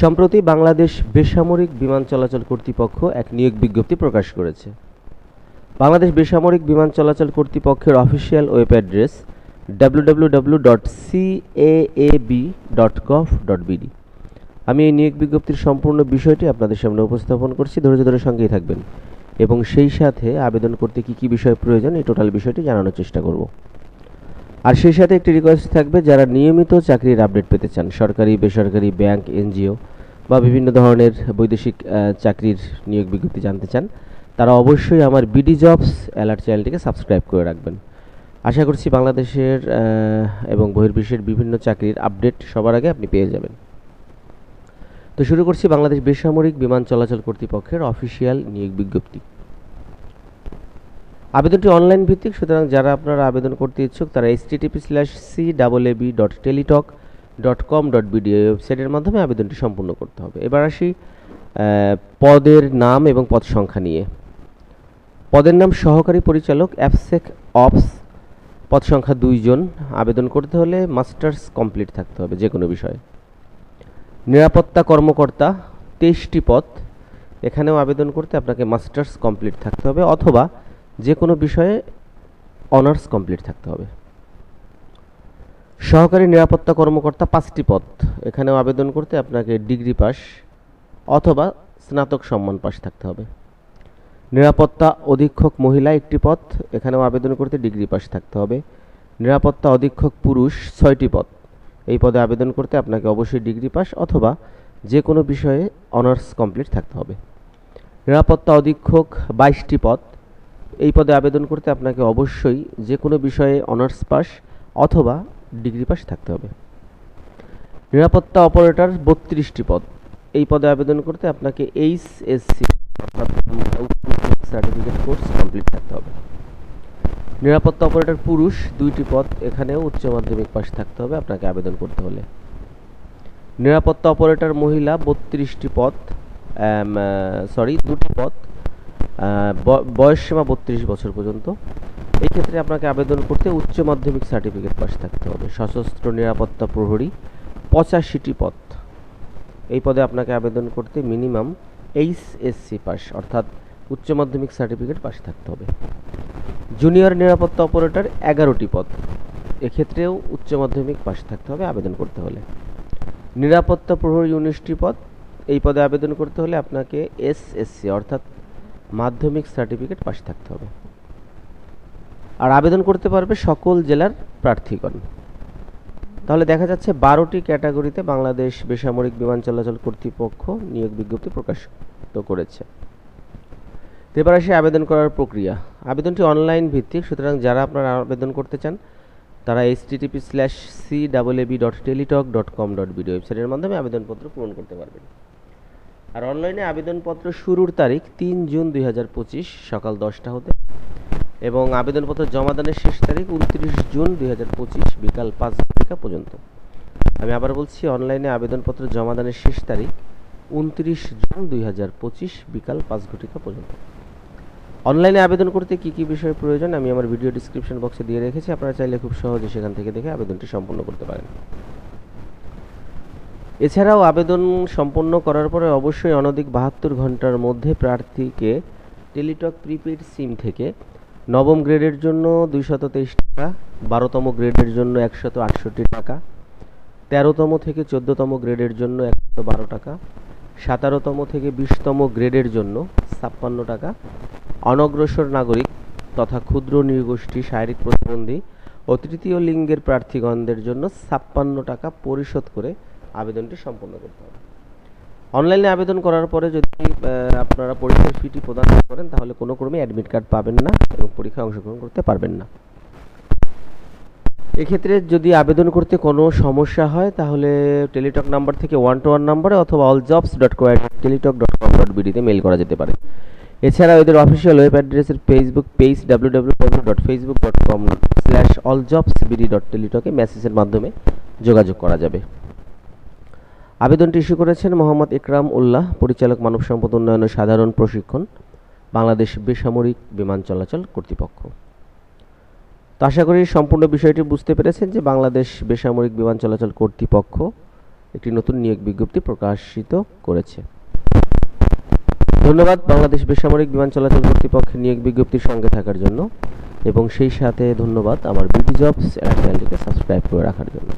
সম্প্রতি বাংলাদেশ বেসামরিক বিমান চলাচল কর্তৃপক্ষ এক নিয়োগ বিজ্ঞপ্তি প্রকাশ করেছে। বাংলাদেশ বেসামরিক বিমান চলাচল কর্তৃপক্ষের অফিসিয়াল ওয়েব অ্যাড্রেস www.caab.gov.bd আমি এই নিয়োগ বিজ্ঞপ্তির সম্পূর্ণ বিষয়টি আপনাদের সামনে উপস্থাপন করছি। ধৈর্য ধরে সঙ্গেই থাকবেন। এবং সেই সাথে আবেদন করতে কী কী বিষয় প্রয়োজন, এই টোটাল বিষয়টি জানানোর চেষ্টা করব। আর সেই সাথে একটি রিকোয়েস্ট থাকবে, যারা নিয়মিত চাকরির আপডেট পেতে চান, সরকারি, বেসরকারি ব্যাংক এনজিও বা বিভিন্ন ধরনের বৈদেশিক চাকরির নিয়োগ বিজ্ঞপ্তি জানতে চান, তারা অবশ্যই আমার বিডি জবস অ্যালার্ট চ্যানেলটিকে সাবস্ক্রাইব করে রাখবেন। আশা করছি বাংলাদেশের এবং বহির্বিশ্বের বিভিন্ন চাকরির আপডেট সবার আগে আপনি পেয়ে যাবেন। তো শুরু করছি বাংলাদেশ বেসামরিক বিমান চলাচল কর্তৃপক্ষের অফিসিয়াল নিয়োগ বিজ্ঞপ্তি। আবেদনটি অনলাইন ভিত্তিক, সুতরাং যারা আপনারা আবেদন করতে ইচ্ছুক, তারা H TTP slash C double AB dot Teletalk dot com dot BD ওয়েবসাইটের মাধ্যমে আবেদনটি সম্পূর্ণ করতে হবে। এবার আসি পদের নাম এবং পদ সংখ্যা নিয়ে। পদের নাম সহকারী পরিচালক অ্যাপসেক অপস পদ সংখ্যা দুইজন আবেদন করতে হলে মাস্টার্স কমপ্লিট থাকতে হবে যে কোনো বিষয়ে। নিরাপত্তা কর্মকর্তা, তেইশটি পদ। এখানেও আবেদন করতে আপনাকে মাস্টার্স কমপ্লিট থাকতে হবে, অথবা যে কোনো বিষয়ে অনার্স কমপ্লিট থাকতে হবে। সহকারী নিরাপত্তা কর্মকর্তা পাঁচটি পদ। এখানেও আবেদন করতে আপনাকে ডিগ্রি পাস অথবা স্নাতক সম্মান পাস থাকতে হবে। নিরাপত্তা অধীক্ষক মহিলা একটি পদ। এখানেও আবেদন করতে ডিগ্রি পাস থাকতে হবে। নিরাপত্তা অধীক্ষক পুরুষ ছয়টি পদ। এই পদে আবেদন করতে আপনাকে অবশ্যই ডিগ্রি পাস অথবা যে কোনো বিষয়ে অনার্স কমপ্লিট থাকতে হবে। নিরাপত্তা অধীক্ষক বাইশটি পদ। এই পদে আবেদন করতে আপনাকে অবশ্যই যে কোনো বিষয়ে অনার্স পাস অথবা ডিগ্রি পাস থাকতে হবে। নিরাপত্তা অপারেটর বত্রিশটি পদ। এই পদে আবেদন করতে আপনাকে H S C certificate course complete থাকতে হবে। নিরাপত্তা অপারেটর পুরুষ দুইটি পদ, এখানেও উচ্চ মাধ্যমিক পাস থাকতে হবে আপনাকে আবেদন করতে হলে। নিরাপত্তা অপারেটর মহিলা বত্রিশটি পদ সরি দুটি পদ। বয়স সীমা বত্রিশ বছর পর্যন্ত। এই ক্ষেত্রে আপনাকে আবেদন করতে উচ্চ মাধ্যমিক সার্টিফিকেট পাস থাকতে হবে। সশস্ত্র নিরাপত্তা প্রহরী পঁচাশিটি পদ। এই পদে আপনাকে আবেদন করতে মিনিমাম এইচ এইচএসসি পাস অর্থাৎ উচ্চ মাধ্যমিক সার্টিফিকেট পাস থাকতে হবে। জুনিয়র নিরাপত্তা অপারেটর এগারোটি পদ। এক্ষেত্রেও উচ্চ মাধ্যমিক পাস থাকতে হবে আবেদন করতে হলে। নিরাপত্তা প্রহরী উনিশটি পদ। এই পদে আবেদন করতে হলে আপনাকে এসএসসি অর্থাৎ মাধ্যমিক সার্টিফিকেট পাস থাকতে হবে। আর আবেদন করতে পারবে সকল জেলার প্রার্থীগণ। তাহলে দেখা যাচ্ছে বারোটি ক্যাটাগরিতে বাংলাদেশ বেসামরিক বিমান চলাচল কর্তৃপক্ষ নিয়োগ বিজ্ঞপ্তি প্রকাশিত করেছে। এবার আসি আবেদন করার প্রক্রিয়া। আবেদনটি অনলাইন ভিত্তিক, সুতরাং যারা আপনারা আবেদন করতে চান, তারা H TTP slash C double AB dot Teletalk dot com dot BD ওয়েবসাইটের মাধ্যমে আবেদনপত্র পূরণ করতে পারবেন। আর অনলাইনে আবেদনপত্র শুরুর তারিখ তিন জুন দুই হাজার পঁচিশ, সকাল দশটা হতে। এবং আবেদনপত্র জমাদানের শেষ তারিখ উনত্রিশ জুন দুই হাজার পঁচিশ, বিকাল পাঁচ ঘটিকা পর্যন্ত। আমি আবার বলছি, অনলাইনে আবেদনপত্র জমাদানের শেষ তারিখ উনত্রিশ জুন দুই হাজার পঁচিশ, বিকাল পাঁচ ঘটিকা পর্যন্ত। অনলাইনে আবেদন করতে কী কী বিষয় প্রয়োজন, আমি আমার ভিডিও ডিসক্রিপশন বক্সে দিয়ে রেখেছি। আপনারা চাইলে খুব সহজে সেখান থেকে দেখে আবেদনটি সম্পূর্ণ করতে পারেন। এছাড়াও আবেদন সম্পন্ন করার পরে অবশ্যই অনধিক বাহাত্তর ঘণ্টার মধ্যে প্রার্থীকে টেলিটক প্রিপেড সিম থেকে নবম গ্রেডের জন্য দুইশত তেইশ টাকা, বারোতম গ্রেডের জন্য একশত আটষট্টি টাকা, তেরোতম থেকে চোদ্দোতম গ্রেডের জন্য একশত বারো টাকা, সাতারোতম থেকে বিশতম গ্রেডের জন্য ছাপ্পান্ন টাকা। অনগ্রসর নাগরিক তথা ক্ষুদ্র নৃগোষ্ঠী, শারীরিক প্রতিবন্ধী ও তৃতীয় লিঙ্গের প্রার্থীগণদের জন্য ছাপ্পান্ন টাকা পরিশোধ করে আবেদনটি সম্পন্ন করতে হবে। অনলাইনে আবেদন করার পরে যদি আপনারা পরীক্ষার ফিটি প্রদান করেন, তাহলে কোনো ক্রমে অ্যাডমিট কার্ড পাবেন না এবং পরীক্ষায় অংশগ্রহণ করতে পারবেন না। এক্ষেত্রে যদি আবেদন করতে কোনো সমস্যা হয়, তাহলে টেলিটক নাম্বার থেকে ওয়ান টু ওয়ান নাম্বারে অথবা all jobs dot co Teletalk dot com dot বিডিতে mail করা যেতে পারে। এছাড়াও এদের official web অ্যাড্রেসের Facebook page W W W dot Facebook dot com slash all jobs BD dot টেলিটকে মেসেজের মাধ্যমে যোগাযোগ করা যাবে। আবেদনটি ইস্যু করেছেন মোহাম্মদ ইকরাম উল্লাহ, পরিচালক মানব সম্পদ উন্নয়ন ও সাধারণ প্রশিক্ষণ, বাংলাদেশ বেসামরিক বিমান চলাচল কর্তৃপক্ষ। তো আশা করি সম্পূর্ণ বিষয়টি বুঝতে পেরেছেন যে বাংলাদেশ বেসামরিক বিমান চলাচল কর্তৃপক্ষ একটি নতুন নিয়োগ বিজ্ঞপ্তি প্রকাশিত করেছে। ধন্যবাদ বাংলাদেশ বেসামরিক বিমান চলাচল কর্তৃপক্ষের নিয়োগ বিজ্ঞপ্তির সঙ্গে থাকার জন্য এবং সেই সাথে ধন্যবাদ আমার বিউটি জবস চ্যানেলটিকে সাবস্ক্রাইব করে রাখার জন্য।